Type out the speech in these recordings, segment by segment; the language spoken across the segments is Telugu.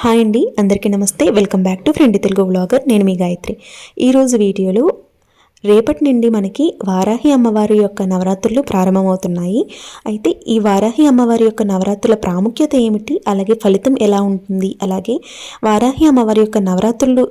హాయ్ అండి అందరికీ నమస్తే. Welcome back to friend Telugu vlogger. నేను మీ గాయత్రి. ఈరోజు వీడియోలో రేపటి నుండి మనకి వారాహి అమ్మవారి యొక్క నవరాత్రులు ప్రారంభమవుతున్నాయి. అయితే ఈ వారాహి అమ్మవారి యొక్క నవరాత్రుల ప్రాముఖ్యత ఏమిటి? అలాగే ఫలితం ఎలా ఉంటుంది? అలాగే వారాహి అమ్మవారి యొక్క నవరాత్రులు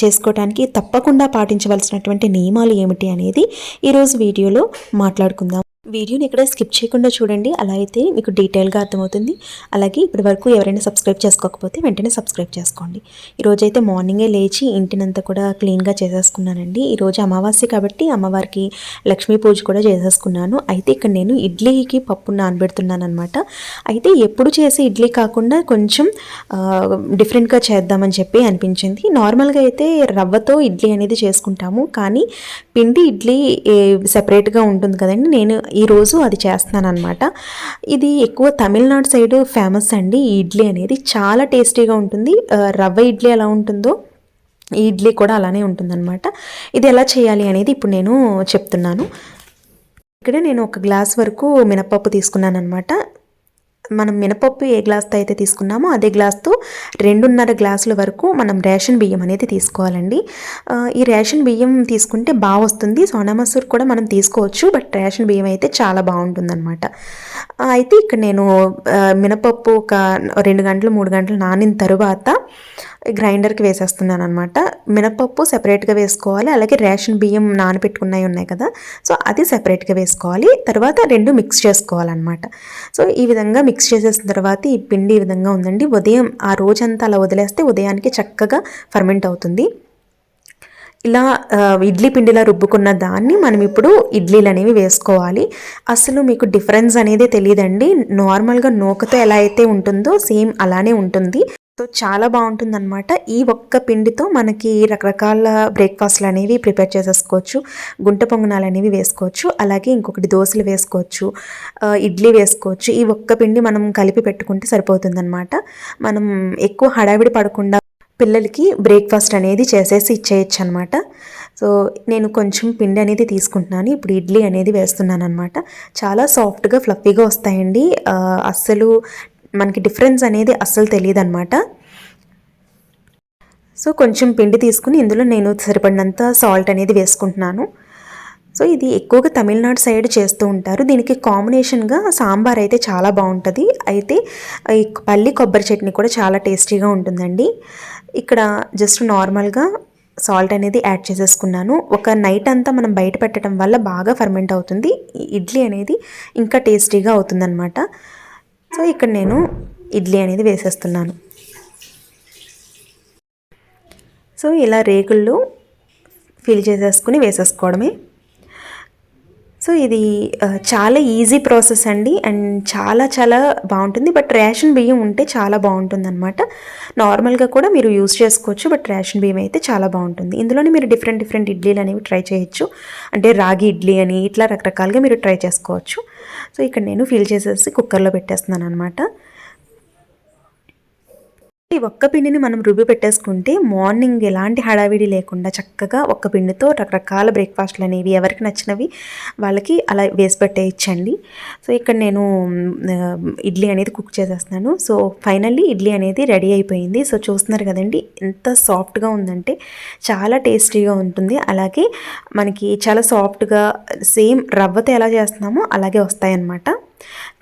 చేసుకోవడానికి తప్పకుండా పాటించవలసినటువంటి నియమాలు ఏమిటి అనేది ఈరోజు వీడియోలో మాట్లాడుకుందాం. వీడియోని ఇక్కడ స్కిప్ చేయకుండా చూడండి. అలా అయితే మీకు డీటెయిల్గా అర్థమవుతుంది. అలాగే ఇప్పటి వరకు ఎవరైనా సబ్స్క్రైబ్ చేసుకోకపోతే వెంటనే సబ్స్క్రైబ్ చేసుకోండి. ఈరోజైతే మార్నింగే లేచి ఇంటినంతా కూడా క్లీన్గా చేసేసుకున్నానండి. ఈరోజు అమావాస్య కాబట్టి అమ్మవారికి లక్ష్మీ పూజ కూడా చేసేసుకున్నాను. అయితే ఇక్కడ నేను ఇడ్లీకి పప్పు నానబెడుతున్నాను అనమాట అయితే ఎప్పుడు చేసే ఇడ్లీ కాకుండా కొంచెం డిఫరెంట్గా చేద్దామని చెప్పి అనిపించింది. నార్మల్గా అయితే రవ్వతో ఇడ్లీ అనేది చేసుకుంటాము. కానీ పిండి ఇడ్లీ సెపరేట్గా ఉంటుంది కదండి. నేను ఈరోజు అది చేస్తున్నాను అనమాట ఇది ఎక్కువ తమిళనాడు సైడ్ ఫేమస్ అండి. ఈ ఇడ్లీ అనేది చాలా టేస్టీగా ఉంటుంది. రవ్వ ఇడ్లీ ఎలా ఉంటుందో ఈ ఇడ్లీ కూడా అలానే ఉంటుందన్నమాట. ఇది ఎలా చేయాలి అనేది ఇప్పుడు నేను చెప్తున్నాను. ఇక్కడ నేను ఒక గ్లాస్ వరకు మినపప్పు తీసుకున్నాను అనమాట మనం మినపప్పు ఏ గ్లాస్తో అయితే తీసుకున్నామో అదే గ్లాస్తో రెండున్నర గ్లాసుల వరకు మనం రేషన్ బియ్యం అనేది తీసుకోవాలండి. ఈ రేషన్ బియ్యం తీసుకుంటే బాగా వస్తుంది సోనా మసూర్ కూడా మనం తీసుకోవచ్చు. బట్ రేషన్ బియ్యం అయితే చాలా బాగుంటుందన్నమాట. అయితే ఇక్కడ నేను మినపప్పు ఒక రెండు గంటలు మూడు గంటలు నానిన తర్వాత గ్రైండర్కి వేసేస్తున్నాను అనమాట మినపప్పు సెపరేట్గా వేసుకోవాలి అలాగే రేషన్ బియ్యం నానబెట్టుకున్నవి ఉన్నాయి కదా సో అది సెపరేట్గా వేసుకోవాలి. తర్వాత రెండు మిక్స్ చేసుకోవాలన్నమాట. సో ఈ విధంగా మిక్స్ చేసేసిన తర్వాత ఈ పిండి ఈ విధంగా ఉందండి. ఉదయం ఆ రోజంతా అలా వదిలేస్తే ఉదయానికి చక్కగా ఫర్మెంట్ అవుతుంది. ఇలా ఇడ్లీ పిండిలా రుబ్బుకున్న దాన్ని మనం ఇప్పుడు ఇడ్లీలు అనేవి వేసుకోవాలి. అసలు మీకు డిఫరెన్స్ అనేది తెలియదండి నార్మల్గా నూకతో ఎలా అయితే ఉంటుందో సేమ్ అలానే ఉంటుంది. సో చాలా బాగుంటుంది అనమాట ఈ ఒక్క పిండితో మనకి రకరకాల బ్రేక్ఫాస్ట్లు అనేవి ప్రిపేర్ చేసేసుకోవచ్చు. గుంట పొంగనాలు అనేవి వేసుకోవచ్చు. అలాగే ఇంకొకటి దోశలు వేసుకోవచ్చు. ఇడ్లీ వేసుకోవచ్చు. ఈ ఒక్క పిండి మనం కలిపి పెట్టుకుంటే సరిపోతుందన్నమాట. మనం ఎక్కువ హడావిడి పడకుండా పిల్లలకి బ్రేక్ఫాస్ట్ అనేది చేసేసి ఇచ్చేయచ్చు అనమాట సో నేను కొంచెం పిండి అనేది తీసుకుంటున్నాను. ఇప్పుడు ఇడ్లీ అనేది వేస్తున్నాను అనమాట చాలా సాఫ్ట్గా ఫ్లఫీగా వస్తాయండి. అస్సలు మనకి డిఫరెన్స్ అనేది అస్సలు తెలియదు అనమాట సో కొంచెం పిండి తీసుకుని ఇందులో నేను సరిపడినంత సాల్ట్ అనేది వేసుకుంటున్నాను. సో ఇది ఎక్కువగా తమిళనాడు సైడ్ చేస్తూ ఉంటారు. దీనికి కాంబినేషన్గా సాంబార్ అయితే చాలా బాగుంటుంది. అయితే ఈ పల్లి కొబ్బరి చట్నీ కూడా చాలా టేస్టీగా ఉంటుందండి. ఇక్కడ జస్ట్ నార్మల్గా సాల్ట్ అనేది యాడ్ చేసేసుకున్నాను. ఒక నైట్ అంతా మనం బయట పెట్టడం వల్ల బాగా ఫర్మెంట్ అవుతుంది. ఇడ్లీ అనేది ఇంకా టేస్టీగా అవుతుందన్నమాట. సో ఇక్కడ నేను ఇడ్లీ అనేది వేసేస్తున్నాను. సో ఇలా రేకుల్లో ఫిల్ చేసేసుకుని వేసేసుకోవడమే. సో ఇది చాలా ఈజీ ప్రాసెస్ అండి. అండ్ చాలా చాలా బాగుంటుంది. బట్ రేషన్ బియ్యం ఉంటే చాలా బాగుంటుంది అనమాట నార్మల్గా కూడా మీరు యూస్ చేసుకోవచ్చు. బట్ రేషన్ బియ్యం అయితే చాలా బాగుంటుంది. ఇందులోనే మీరు డిఫరెంట్ డిఫరెంట్ ఇడ్లీలు అనేవి ట్రై చేయొచ్చు. అంటే రాగి ఇడ్లీ అని ఇట్లా రకరకాలుగా మీరు ట్రై చేసుకోవచ్చు. సో ఇక్కడ నేను ఫిల్ చేసేసి కుక్కర్లో పెట్టేస్తున్నాను అనమాట ఈ ఒక్క పిండిని మనం రుబ్బి పెట్టేసుకుంటే మార్నింగ్ ఎలాంటి హడావిడి లేకుండా చక్కగా ఒక్క పిండితో రకరకాల బ్రేక్ఫాస్ట్లు అనేవి ఎవరికి నచ్చినవి వాళ్ళకి అలా వేసి పెట్టేయచ్చండి. సో ఇక్కడ నేను ఇడ్లీ అనేది కుక్ చేసేస్తున్నాను. సో ఫైనల్లీ ఇడ్లీ అనేది రెడీ అయిపోయింది. సో చూస్తున్నారు కదండి ఎంత సాఫ్ట్గా ఉందంటే చాలా టేస్టీగా ఉంటుంది. అలాగే మనకి చాలా సాఫ్ట్గా సేమ్ రవ్వతో ఎలా చేస్తున్నామో అలాగే వస్తాయన్నమాట.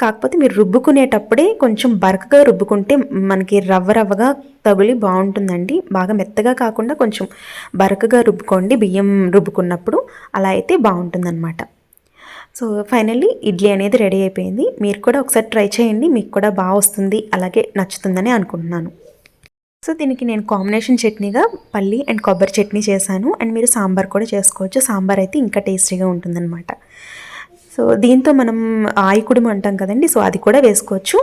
కాకపోతే మీరు రుబ్బుకునేటప్పుడే కొంచెం బరకగా రుబ్బుకుంటే మనకి రవ్వ రవ్వగా తగులి బాగుంటుందండి. బాగా మెత్తగా కాకుండా కొంచెం బరకగా రుబ్బుకోండి. బియ్యం రుబ్బుకున్నప్పుడు అలా అయితే బాగుంటుందన్నమాట. సో ఫైనల్లీ ఇడ్లీ అనేది రెడీ అయిపోయింది. మీరు కూడా ఒకసారి ట్రై చేయండి. మీకు కూడా బాగా వస్తుంది. అలాగే నచ్చుతుందని అనుకుంటున్నాను. సో దీనికి నేను కాంబినేషన్ చట్నీగా పల్లి అండ్ కొబ్బరి చట్నీ చేశాను. అండ్ మీరు సాంబార్ కూడా చేసుకోవచ్చు. సాంబార్ అయితే ఇంకా టేస్టీగా ఉంటుందన్నమాట. సో దీంతో మనం ఆయకుడుము అంటాం కదండి. సో అది కూడా వేసుకోవచ్చు.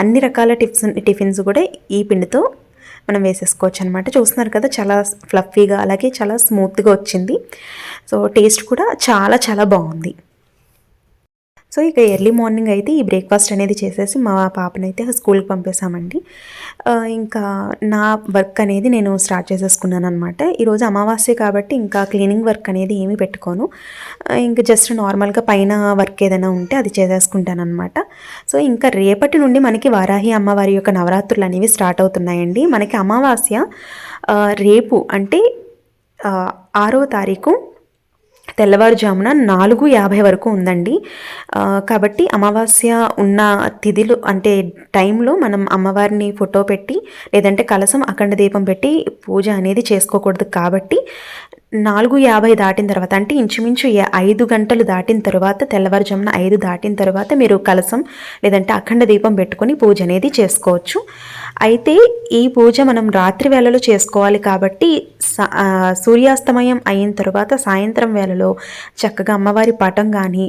అన్ని రకాల టిఫిన్స్ టిఫిన్స్ కూడా ఈ పిండితో మనం వేసేసుకోవచ్చు అనమాట చూస్తున్నారు కదా చాలా ఫ్లఫీగా అలాగే చాలా స్మూత్గా వచ్చింది. సో టేస్ట్ కూడా చాలా చాలా బాగుంది. సో ఇక ఎర్లీ మార్నింగ్ అయితే ఈ బ్రేక్ఫాస్ట్ అనేది చేసేసి మా పాపనైతే స్కూల్కి పంపేశామండి. ఇంకా నా వర్క్ అనేది నేను స్టార్ట్ చేసేసుకున్నాను అనమాట ఈరోజు అమావాస్య కాబట్టి ఇంకా క్లీనింగ్ వర్క్ అనేది ఏమీ పెట్టుకోను. ఇంకా జస్ట్ నార్మల్గా పైన వర్క్ ఏదైనా ఉంటే అది చేసేసుకుంటాను అనమాట సో ఇంకా రేపటి నుండి మనకి వారాహి అమ్మవారి యొక్క నవరాత్రులు అనేవి స్టార్ట్ అవుతున్నాయండి. మనకి అమావాస్య రేపు అంటే ఆరో తారీఖు తెల్లవారుజామున నాలుగు యాభై వరకు ఉందండి. కాబట్టి అమావాస్య ఉన్న తిథిలు అంటే టైంలో మనం అమ్మవారిని ఫోటో పెట్టి లేదంటే కలసం అఖండ దీపం పెట్టి పూజ అనేది చేసుకోకూడదు కాబట్టి నాలుగు యాభై దాటిన తర్వాత అంటే ఇంచుమించు ఏ- ఐదు గంటలు దాటిన తర్వాత తెల్లవారుజామున ఐదు దాటిన తర్వాత మీరు కలసం లేదంటే అఖండ దీపం పెట్టుకొని పూజ అనేది చేసుకోవచ్చు. అయితే ఈ పూజ మనం రాత్రి వేళలో చేసుకోవాలి కాబట్టి స- సూర్యాస్తమయం అయిన తర్వాత సాయంత్రం వేళలో చక్కగా అమ్మవారి పటం కానీ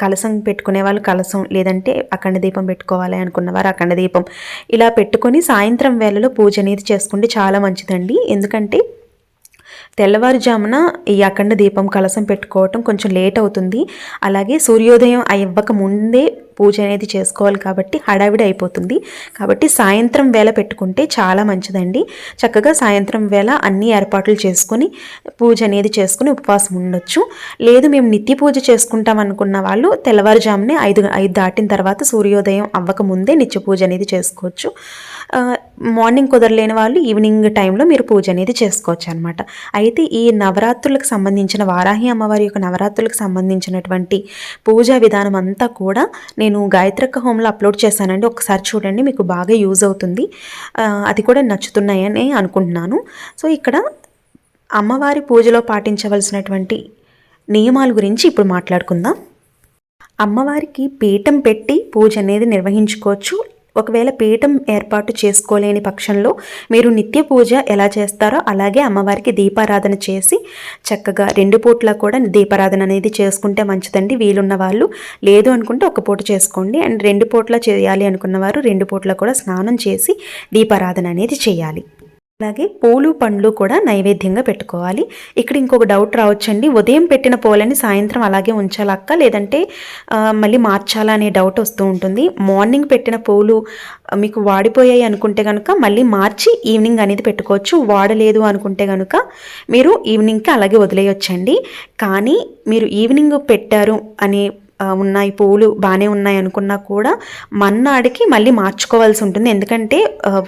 కలసం పెట్టుకునే వాళ్ళు కలసం లేదంటే అఖండ దీపం పెట్టుకోవాలి అనుకున్నవారు అఖండ దీపం ఇలా పెట్టుకొని సాయంత్రం వేళలో పూజ అనేది చేసుకుంటే చాలా మంచిదండి. ఎందుకంటే తెల్లవారుజామున ఈ అఖండ దీపం కలసం పెట్టుకోవటం కొంచెం లేట్ అవుతుంది. అలాగే సూర్యోదయం అవ్వక ముందే పూజ అనేది చేసుకోవాలి కాబట్టి హడావిడి అయిపోతుంది. కాబట్టి సాయంత్రం వేళ పెట్టుకుంటే చాలా మంచిదండి. చక్కగా సాయంత్రం వేళ అన్ని ఏర్పాట్లు చేసుకొని పూజ అనేది చేసుకుని ఉపవాసం ఉండొచ్చు. లేదు మేము నిత్య పూజ చేసుకుంటాం అనుకున్న వాళ్ళు తెల్లవారుజామునే ఐదు ఐదు దాటిన తర్వాత సూర్యోదయం అవ్వక ముందే నిత్య పూజ అనేది చేసుకోవచ్చు. మార్నింగ్ కుదరలేని వాళ్ళు ఈవినింగ్ టైంలో మీరు పూజ అనేది చేసుకోవచ్చు అనమాట అయితే ఈ నవరాత్రులకు సంబంధించిన వారాహి అమ్మవారి యొక్క నవరాత్రులకు సంబంధించినటువంటి పూజా విధానం అంతా కూడా నేను గాయత్రక్క హోమ్లో అప్లోడ్ చేశానండి. ఒకసారి చూడండి మీకు బాగా యూజ్ అవుతుంది. అది కూడా నచ్చుతున్నాయని అనుకుంటున్నాను. సో ఇక్కడ అమ్మవారి పూజలో పాటించవలసినటువంటి నియమాల గురించి ఇప్పుడు మాట్లాడుకుందాం. అమ్మవారికి పీఠం పెట్టి పూజ అనేది నిర్వహించుకోవచ్చు. ఒకవేళ పీఠం ఏర్పాటు చేసుకోలేని పక్షంలో మీరు నిత్య పూజ ఎలా చేస్తారో అలాగే అమ్మవారికి దీపారాధన చేసి చక్కగా రెండు పూట్ల కూడా దీపారాధన అనేది చేసుకుంటే మంచిదండి. వీలున్న వాళ్ళు లేదు అనుకుంటే ఒక పూట చేసుకోండి. అండ్ రెండు పూట్ల చేయాలి అనుకున్న వారు రెండు పూట్ల కూడా స్నానం చేసి దీపారాధన అనేది చేయాలి. అలాగే పూలు పండ్లు కూడా నైవేద్యంగా పెట్టుకోవాలి. ఇక్కడ ఇంకొక డౌట్ రావచ్చండి. ఉదయం పెట్టిన పూలని సాయంత్రం అలాగే ఉంచాలక్క? లేదంటే మళ్ళీ మార్చాలా అనే డౌట్ వస్తూ ఉంటుంది. మార్నింగ్ పెట్టిన పూలు మీకు వాడిపోయాయి అనుకుంటే కనుక మళ్ళీ మార్చి ఈవినింగ్ అనేది పెట్టుకోవచ్చు. వాడలేదు అనుకుంటే కనుక మీరు ఈవినింగ్కి అలాగే వదిలేయొచ్చండి. కానీ మీరు ఈవినింగ్ పెట్టారు అనే ఉన్నాయి పువ్వులు బాగానే ఉన్నాయి అనుకున్నా కూడా మన్నాడికి మళ్ళీ మార్చుకోవాల్సి ఉంటుంది. ఎందుకంటే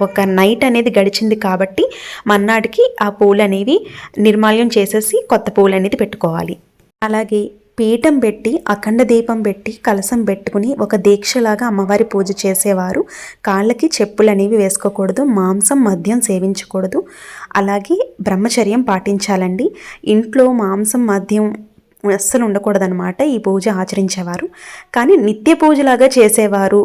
ఒక నైట్ అనేది గడిచింది కాబట్టి మన్నాడికి ఆ పూలు అనేవి నిర్మాల్యం చేసేసి కొత్త పూలు అనేది పెట్టుకోవాలి. అలాగే పీఠం పెట్టి అఖండ దీపం పెట్టి కలసం పెట్టుకుని ఒక దీక్షలాగా అమ్మవారి పూజ చేసేవారు. కాళ్ళకి చెప్పులు అనేవి వేసుకోకూడదు మాంసం మద్యం సేవించకూడదు. అలాగే బ్రహ్మచర్యం పాటించాలండి. ఇంట్లో మాంసం మద్యం అస్సలు ఉండకూడదనమాట ఈ పూజ ఆచరించేవారు. కానీ నిత్య పూజలాగా చేసేవారు.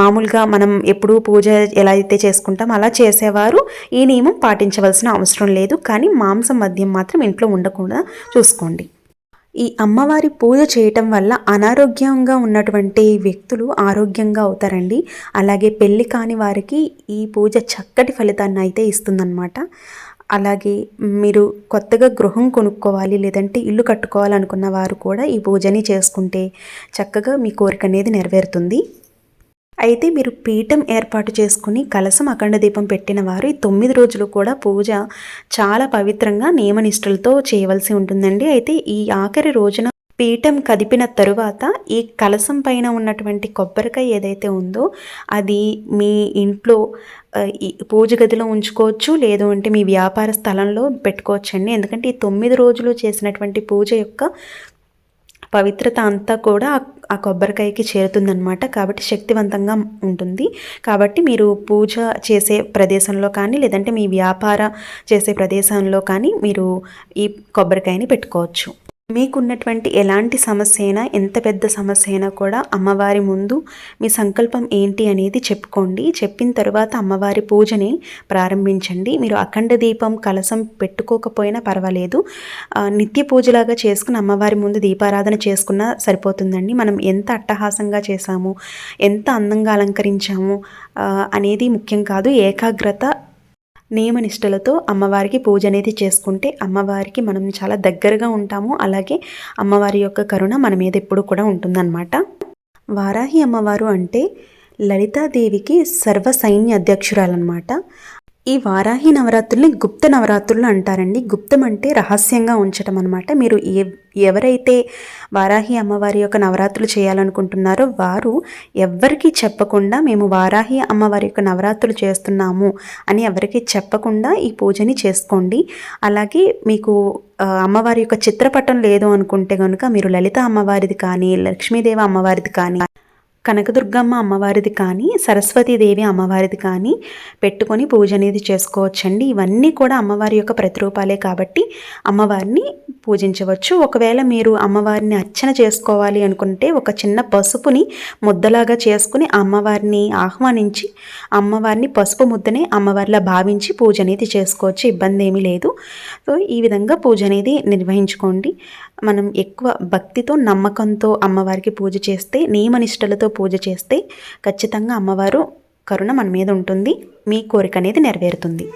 మామూలుగా మనం ఎప్పుడూ పూజ ఎలా అయితే చేసుకుంటాం అలా చేసేవారు. ఈ నియమం పాటించవలసిన అవసరం లేదు. కానీ మాంసం మద్యం మాత్రం ఇంట్లో ఉండకుండా చూసుకోండి. ఈ అమ్మవారి పూజ చేయటం వల్ల అనారోగ్యంగా ఉన్నటువంటి వ్యక్తులు ఆరోగ్యంగా అవుతారండి. అలాగే పెళ్ళి కాని వారికి ఈ పూజ చక్కటి ఫలితాన్ని అయితే ఇస్తుందన్నమాట. అలాగే మీరు కొత్తగా గృహం కొనుక్కోవాలి లేదంటే ఇల్లు కట్టుకోవాలనుకున్న వారు కూడా ఈ పూజని చేసుకుంటే చక్కగా మీ కోరిక అనేది నెరవేరుతుంది. అయితే మీరు పీఠం ఏర్పాటు చేసుకుని కలసం అఖండ దీపం పెట్టిన వారు ఈ తొమ్మిది రోజులు కూడా పూజ చాలా పవిత్రంగా నియమనిష్టలతో చేయవలసి ఉంటుందండి. అయితే ఈ ఆఖరి రోజున పీఠం కదిపిన తరువాత ఈ కలసం పైన ఉన్నటువంటి కొబ్బరికాయ ఏదైతే ఉందో అది మీ ఇంట్లో పూజ గదిలో ఉంచుకోవచ్చు లేదు అంటే మీ వ్యాపార స్థలంలో పెట్టుకోవచ్చండి ఎందుకంటే ఈ తొమ్మిది రోజులు చేసినటువంటి పూజ యొక్క పవిత్రత అంతా కూడా ఆ- ఆ కొబ్బరికాయకి చేరుతుందనమాట కాబట్టి శక్తివంతంగా ఉంటుంది. కాబట్టి మీరు పూజ చేసే ప్రదేశంలో కానీ లేదంటే మీ వ్యాపార చేసే ప్రదేశంలో కానీ మీరు ఈ కొబ్బరికాయని పెట్టుకోవచ్చు. మీకున్నటువంటి ఎలాంటి సమస్య అయినా ఎంత పెద్ద సమస్య అయినా కూడా అమ్మవారి ముందు మీ సంకల్పం ఏంటి అనేది చెప్పుకోండి. చెప్పిన తర్వాత అమ్మవారి పూజని ప్రారంభించండి. మీరు అఖండ దీపం కలసం పెట్టుకోకపోయినా పర్వాలేదు. నిత్య పూజలాగా చేసుకుని అమ్మవారి ముందు దీపారాధన చేసుకున్నా సరిపోతుందండి. మనం ఎంత అట్టహాసంగా చేశాము ఎంత అందంగా అలంకరించాము అనేది ముఖ్యం కాదు. ఏకాగ్రత నియమనిష్టలతో అమ్మవారికి పూజ అనేది చేసుకుంటే అమ్మవారికి మనం చాలా దగ్గరగా ఉంటాము. అలాగే అమ్మవారి యొక్క కరుణ మన మీద ఎప్పుడు కూడా ఉంటుందన్నమాట. వారాహి అమ్మవారు అంటే లలితాదేవికి సర్వ సైన్య అధ్యక్షురాలన్నమాట. ఈ వారాహి నవరాత్రుల్ని గుప్త నవరాత్రులు అంటారండి. గుప్తం అంటే రహస్యంగా ఉంచటం అనమాట మీరు ఏ ఎవరైతే వారాహి అమ్మవారి యొక్క నవరాత్రులు చేయాలనుకుంటున్నారో వారు ఎవ్వరికీ చెప్పకుండా మేము వారాహి అమ్మవారి యొక్క నవరాత్రులు చేస్తున్నాము అని ఎవరికి చెప్పకుండా ఈ పూజని చేసుకోండి. అలాగే మీకు అమ్మవారి యొక్క చిత్రపటం లేదు అనుకుంటే కనుక మీరు లలిత అమ్మవారిది కానీ లక్ష్మీదేవి అమ్మవారిది కానీ కనకదుర్గమ్మ అమ్మవారిది కానీ సరస్వతీదేవి అమ్మవారిది కానీ పెట్టుకొని పూజ అనేది చేసుకోవచ్చండి. ఇవన్నీ కూడా అమ్మవారి యొక్క ప్రతిరూపాలే కాబట్టి అమ్మవారిని పూజించవచ్చు. ఒకవేళ మీరు అమ్మవారిని అర్చన చేసుకోవాలి అనుకుంటే ఒక చిన్న పసుపుని ముద్దలాగా చేసుకుని అమ్మవారిని ఆహ్వానించి అమ్మవారిని పసుపు ముద్దనే అమ్మవారిలా భావించి పూజ అనేది చేసుకోవచ్చు. ఇబ్బంది ఏమీ లేదు. సో ఈ విధంగా పూజ అనేది నిర్వహించుకోండి. మనం ఎక్కువ భక్తితో నమ్మకంతో అమ్మవారికి పూజ చేస్తే నియమనిష్టలతో పూజ చేస్తే ఖచ్చితంగా అమ్మవారు కరుణ మన మీద ఉంటుంది. మీ కోరిక అనేది నెరవేరుతుంది.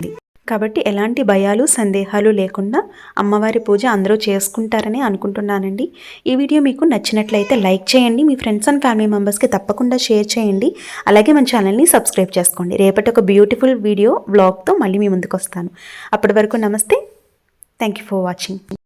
కాబట్టి ఎలాంటి భయాలు సందేహాలు లేకుండా అమ్మవారి పూజ అందరూ చేసుకుంటారని అనుకుంటున్నానండి. ఈ వీడియో మీకు నచ్చినట్లయితే లైక్ చేయండి. మీ ఫ్రెండ్స్ అండ్ ఫ్యామిలీ మెంబర్స్కి తప్పకుండా షేర్ చేయండి. అలాగే మన ఛానల్ని సబ్స్క్రైబ్ చేసుకోండి. రేపటి ఒక బ్యూటిఫుల్ వీడియో బ్లాగ్తో మళ్ళీ మీ ముందుకు వస్తాను. అప్పటి వరకు నమస్తే. Thank you for watching